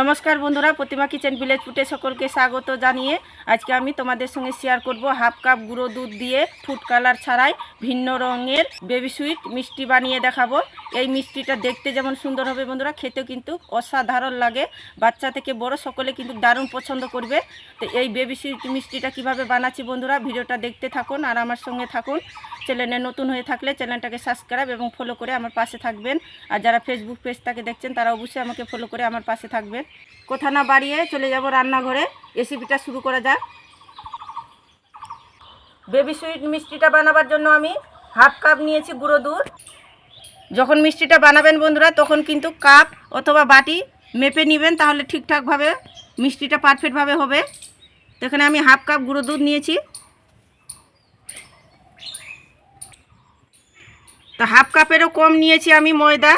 নমস্কার বন্ধুরা, প্রতিমা kitchen village ফুটে সকলকে স্বাগত জানিয়ে আজকে আমি তোমাদের সঙ্গে শেয়ার করব হাফ কাপ গুঁড়ো দুধ দিয়ে ফুড কালার ছাড়াই ভিন্ন রঙের বেবি সুইট মিষ্টি বানিয়ে দেখাবো। এই মিষ্টিটা দেখতে যেমন সুন্দর হবে বন্ধুরা, খেতেও কিন্তু অসাধারণ লাগে। বাচ্চা থেকে বড় সকলে কিন্তু দারুণ পছন্দ করবে। তো এই বেবি সুইট মিষ্টিটা কীভাবে বানাচ্ছি বন্ধুরা, ভিডিওটা দেখতে থাকুন আর আমার সঙ্গে থাকুন। চ্যানেলে নতুন হয়ে থাকলে চ্যানেলটাকে সাবস্ক্রাইব এবং ফলো করে আমার পাশে থাকবেন। আর যারা ফেসবুক পেজটাকে দেখছেন, তারা অবশ্যই আমাকে ফলো করে আমার পাশে থাকবেন। কোথা না বাড়িয়ে চলে যাব রান্নাঘরে। রেসিপিটা শুরু করা যাক। বেবি সুইট মিষ্টিটা বানাবার জন্য আমি হাফ কাপ নিয়েছি গুঁড়ো দুধ। যখন মিষ্টিটা বানাবেন বন্ধুরা, তখন কিন্তু কাপ অথবা বাটি মেপে নেবেন, তাহলে ঠিকঠাকভাবে মিষ্টিটা পারফেক্টভাবে হবে। তো এখানে আমি হাফ কাপ গুঁড়ো দুধ নিয়েছি। তো হাফ কাপেরও কম নিয়েছি আমি ময়দা।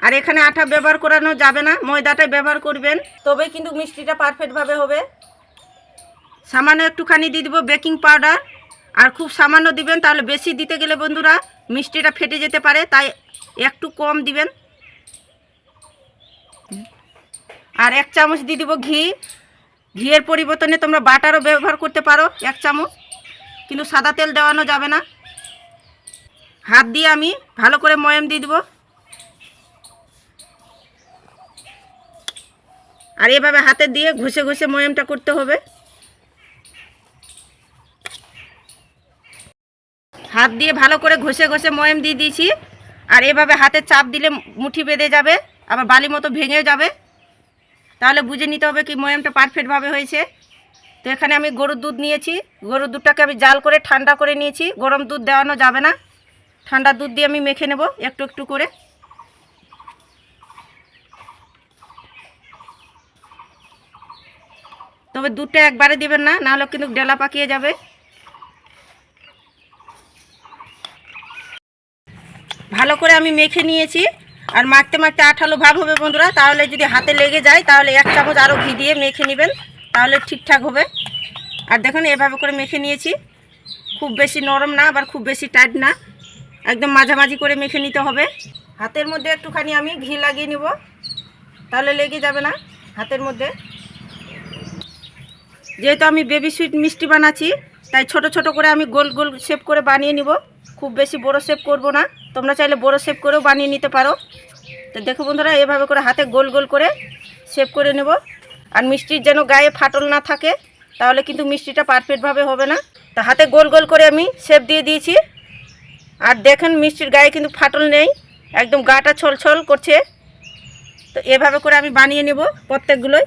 আর এখানে আটা ব্যবহার করানো যাবে না, ময়দাটাই ব্যবহার করবেন। তবেই কিন্তু মিষ্টিটা পারফেক্টভাবে হবে। সামান্য একটুখানি দিয়ে দেবো বেকিং পাউডার। আর খুব সামান্য দিবেন, তাহলে বেশি দিতে গেলে বন্ধুরা মিষ্টিটা ফেটে যেতে পারে, তাই একটু কম দিবেন। আর এক চামচ দিয়ে দিব ঘি। ঘিয়ের পরিবর্তনে তোমরা বাটারও ব্যবহার করতে পারো, এক চামচ। কিন্তু সাদা তেল দেওয়ানো যাবে না। হাত দিয়ে আমি ভালো করে ময়াম দিয়ে দেবো। আর এভাবে হাতে দিয়ে ঘষে ঘষে ময়ামটা করতে হবে হাত দিয়ে ভালো করে ঘষে ঘষে ময়াম দিয়ে দিয়েছি। আর এভাবে হাতে চাপ দিলে মুঠি বেঁধে যাবে, আবার বালি মতো ভেঙেও যাবে। তাহলে বুঝে নিতে হবে কি ময়ামটা পারফেক্টভাবে হয়েছে। তো এখানে আমি গরুর দুধ নিয়েছি। গরুর দুধটাকে আমি জাল করে, ঠান্ডা করে নিয়েছি। গরম দুধ দেওয়ানো যাবে না। ঠান্ডা দুধ দিয়ে আমি মেখে নেব একটু একটু করে। তবে দুধটা একবারে দিবেন না, নাহলে কিন্তু ডেলা পাকিয়ে যাবে ভালো করে আমি মেখে নিয়েছি। আর মাখতে মাখতে আঠালো ভাব হবে বন্ধুরা, তাহলে যদি হাতে লেগে যায়, তাহলে এক চামচ আরও ঘি দিয়ে মেখে নেবেন, তাহলে ঠিকঠাক হবে। আর দেখুন, এভাবে করে মেখে নিয়েছি। খুব বেশি নরম না, আবার খুব বেশি টাইট না। একদম মাঝামাঝি করে মেখে নিতে হবে। হাতের মধ্যে একটুখানি আমি ঘি লাগিয়ে নিব। তাহলে লেগে যাবে না হাতের মধ্যে। যেহেতু আমি বেবি সুইট মিষ্টি বানাচ্ছি, তাই ছোট ছোট করে আমি গোল গোল শেপ করে বানিয়ে নিব। খুব বেশি বড় শেপ করব না। তোমরা চাইলে বড় শেপ করেও বানিয়ে নিতে পারো। তো দেখো বন্ধুরা, এভাবে করে হাতে গোল গোল করে শেপ করে নেব। আর মিষ্টির যেন গায়ে ফাটল না থাকে, তাহলে কিন্তু মিষ্টিটা পারফেক্টভাবে হবে না। তো হাতে গোল গোল করে আমি শেপ দিয়ে দিয়েছি। আর দেখেন, মিষ্টির গায়ে কিন্তু ফাটল নেই, একদম গাটা ছল ছল করছে। তো এভাবে করে আমি বানিয়ে নেব প্রত্যেকগুলোই।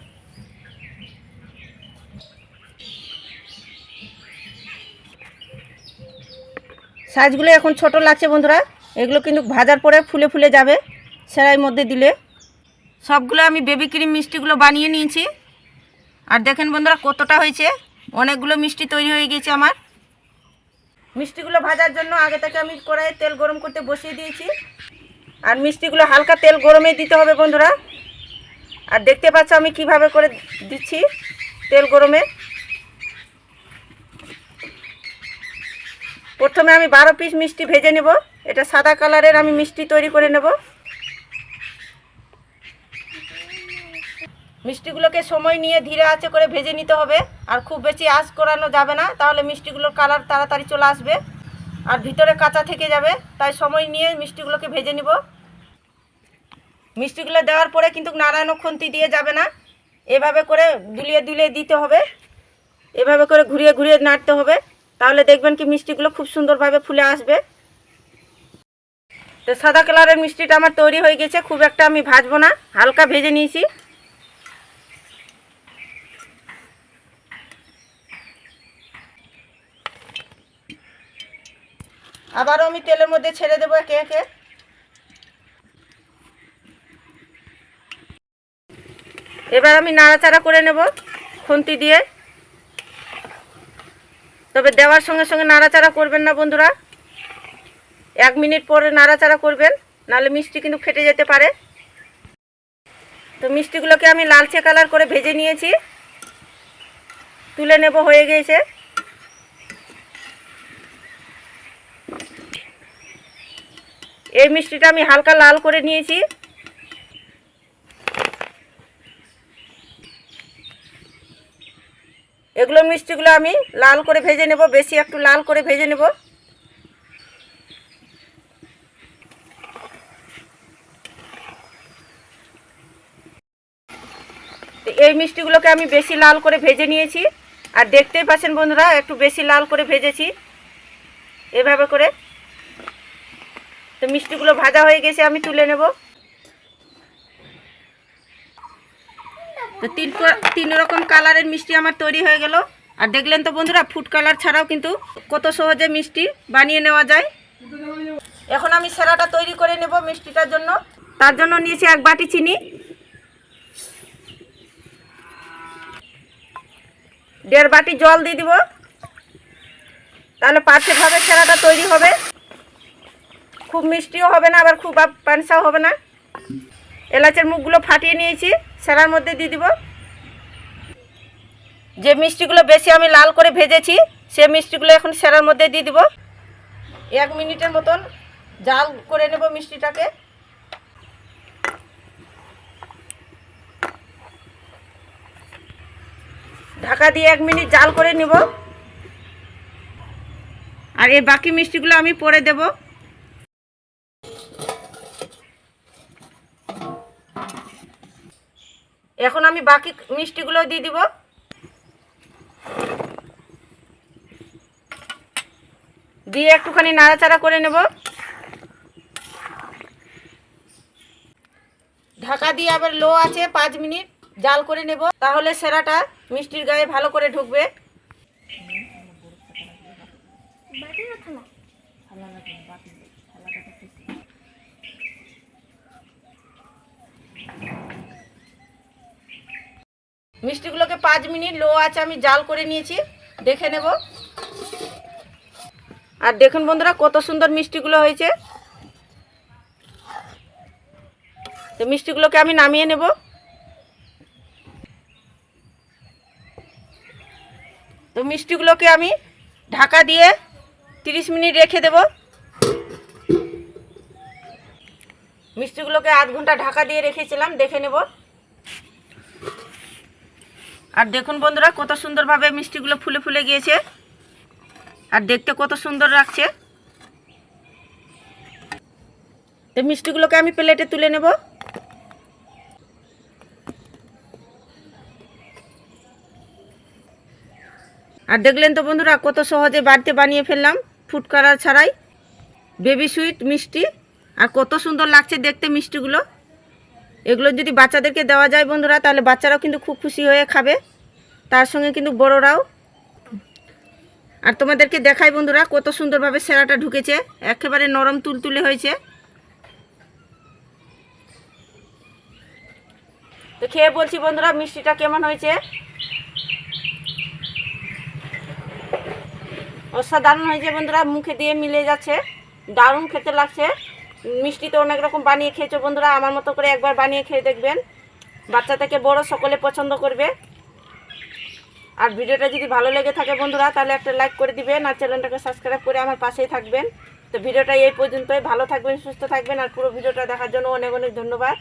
সাইজগুলো এখন ছোট লাগছে বন্ধুরা। এগুলো কিন্তু ভাজার পরে ফুলে ফুলে যাবে সেরাইয়ের মধ্যে দিলে। সবগুলো আমি বেবি ক্রিম মিষ্টিগুলো বানিয়ে নিয়েছি। আর দেখেন বন্ধুরা কতটা হয়েছে। অনেকগুলো মিষ্টি তৈরি হয়ে গেছে আমার। মিষ্টিগুলো ভাজার জন্য আগে থেকে আমি কড়াইয়ে তেল গরম করতে বসিয়ে দিয়েছি। আর মিষ্টিগুলো হালকা তেল গরমে দিতে হবে বন্ধুরা। আর দেখতে পাচ্ছ আমি কীভাবে করে দিচ্ছি তেল গরমে। প্রথমে আমি বারো পিস মিষ্টি ভেজে নেব। এটা সাদা কালারের আমি মিষ্টি তৈরি করে নেব। মিষ্টিগুলোকে সময় নিয়ে ধীরে আছে করে ভেজে নিতে হবে। আর খুব বেশি আঁচ করানো যাবে না, তাহলে মিষ্টিগুলোর কালার তাড়াতাড়ি চলে আসবে। আর ভিতরে কাঁচা থেকে যাবে, তাই সময় নিয়ে মিষ্টিগুলোকে ভেজে নিব। মিষ্টিগুলো দেওয়ার পরে কিন্তু নাড়ানো খুন্তি দিয়ে যাবে না। এভাবে করে দুলিয়ে দুলিয়ে দিতে হবে। এভাবে করে ঘুরিয়ে ঘুরিয়ে নাড়তে হবে। তাহলে দেখবেন কি মিষ্টিগুলো খুব সুন্দরভাবে ফুলে আসবে। তো সাদা কালারের মিষ্টিটা আমার তৈরি হয়ে গেছে, খুব একটা আমি ভাজবো না, হালকা ভেজে নিয়েছি। আবারও আমি তেলের মধ্যে ছেড়ে দেবো একে একে। এবার আমি নাড়াচাড়া করে নেব খুন্তি দিয়ে। তবে দেওয়ার সঙ্গে সঙ্গে নাড়াচাড়া করবেন না বন্ধুরা। এক মিনিট পরে নাড়াচাড়া করবেন, নাহলে মিষ্টি কিন্তু ফেটে যেতে পারে। তো মিষ্টিগুলোকে আমি লালচে কালার করে ভেজে নিয়েছি। তুলে নেব, হয়ে গিয়েছে। এই মিষ্টিটা আমি হালকা লাল করে নিয়েছি। এগুলো মিষ্টিগুলো আমি লাল করে ভেজে নেব, বেশি একটু লাল করে ভেজে নেব। এই মিষ্টিগুলোকে আমি বেশি লাল করে ভেজে নিয়েছি। আর দেখতেই পাচ্ছেন বন্ধুরা, একটু বেশি লাল করে ভেজেছি। এভাবে করে। তো মিষ্টিগুলো ভাজা হয়ে গেছে, আমি তুলে নেব। তো তিন তিন রকম কালারের মিষ্টি আমার তৈরি হয়ে গেল। আর দেখলেন তো বন্ধুরা ফুড কালার ছাড়াও কিন্তু কত সহজে মিষ্টি বানিয়ে নেওয়া যায়। এখন আমি সেরাটা তৈরি করে নেব মিষ্টিটার জন্য। তার জন্য নিয়েছি এক বাটি চিনি। দেড় বাটি জল দিয়ে দিব। তাহলে পারফেক্টভাবে সেরাটা তৈরি হবে। খুব মিষ্টিও হবে না, আবার খুব পানসাও হবে না। এলাচের মুখগুলো ফাটিয়ে নিয়েছি। সেরার মধ্যে দিয়ে দিব। যে মিষ্টিগুলো বেশি আমি লাল করে ভেজেছি, সে মিষ্টিগুলো এখন সেরার মধ্যে দিয়ে দিব। এক মিনিটের মতন জাল করে নেব মিষ্টিটাকে। ঢাকা দিয়ে এক মিনিট জাল করে নিব। আর এই বাকি মিষ্টিগুলো আমি পরে দেব। এখন আমি বাকি মিষ্টিগুলো দিয়ে দিব। দিয়ে একটুখানি নাড়াচাড়া করে নেব। ঢাকা দিয়ে আবার লো আছে পাঁচ মিনিট জাল করে নেব, তাহলে সেরাটা মিষ্টির গায়ে ভালো করে ঢুকবে। মিষ্টিগুলোকে পাঁচ মিনিট লো আছে, আমি জাল করে নিয়েছি। দেখে নেব। আর দেখুন বন্ধুরা, কত সুন্দর মিষ্টিগুলো হয়েছে। তো মিষ্টিগুলোকে আমি নামিয়ে নেব। তো মিষ্টিগুলোকে আমি ঢাকা দিয়ে তিরিশ মিনিট রেখে দেব। মিষ্টিগুলোকে আধ ঘণ্টা ঢাকা দিয়ে রেখেছিলাম, দেখে নেব। আর দেখুন বন্ধুরা, কত সুন্দরভাবে মিষ্টিগুলো ফুলে ফুলে গিয়েছে। আর দেখতে কত সুন্দর লাগছে। তো মিষ্টিগুলোকে আমি প্লেটে তুলে নেব। আর দেখলেন তো বন্ধুরা, কত সহজে বাড়িতে বানিয়ে ফেললাম ফুড কালার ছাড়াই। বেবি সুইট মিষ্টি, আর কত সুন্দর লাগছে দেখতে মিষ্টিগুলো। এগুলো যদি বাচ্চাদেরকে দেওয়া যায় বন্ধুরা, তাহলে বাচ্চারাও কিন্তু খুব খুশি হয়ে খাবে। তার সঙ্গে কিন্তু বড়রাও। আর তোমাদেরকে দেখাই বন্ধুরা, কত সুন্দরভাবে সেরাটা ঢুকেছে। একেবারে নরম তুলতুলে হয়েছে। তো খেয়ে বলছি বন্ধুরা, মিষ্টিটা কেমন হয়েছে? অসাধারণ হয়েছে বন্ধুরা, মুখে দিয়ে মিলে যাচ্ছে। দারুণ খেতে লাগছে। মিষ্টি তো অনেক রকম বানিয়ে খেয়েছো বন্ধুরা, আমার মতো করে একবার বানিয়ে খেয়ে দেখবেন। বাচ্চা থেকে বড় সকলে পছন্দ করবে। আর ভিডিওটা যদি ভালো লেগে থাকে বন্ধুরা, তাহলে একটা লাইক করে দিবেন আর চ্যানেলটাকে সাবস্ক্রাইব করে আমার পাশেই থাকবেন। তো ভিডিওটা এই পর্যন্তই, ভালো থাকবেন, সুস্থ থাকবেন, আর পুরো ভিডিওটা দেখার জন্য অনেক অনেক ধন্যবাদ।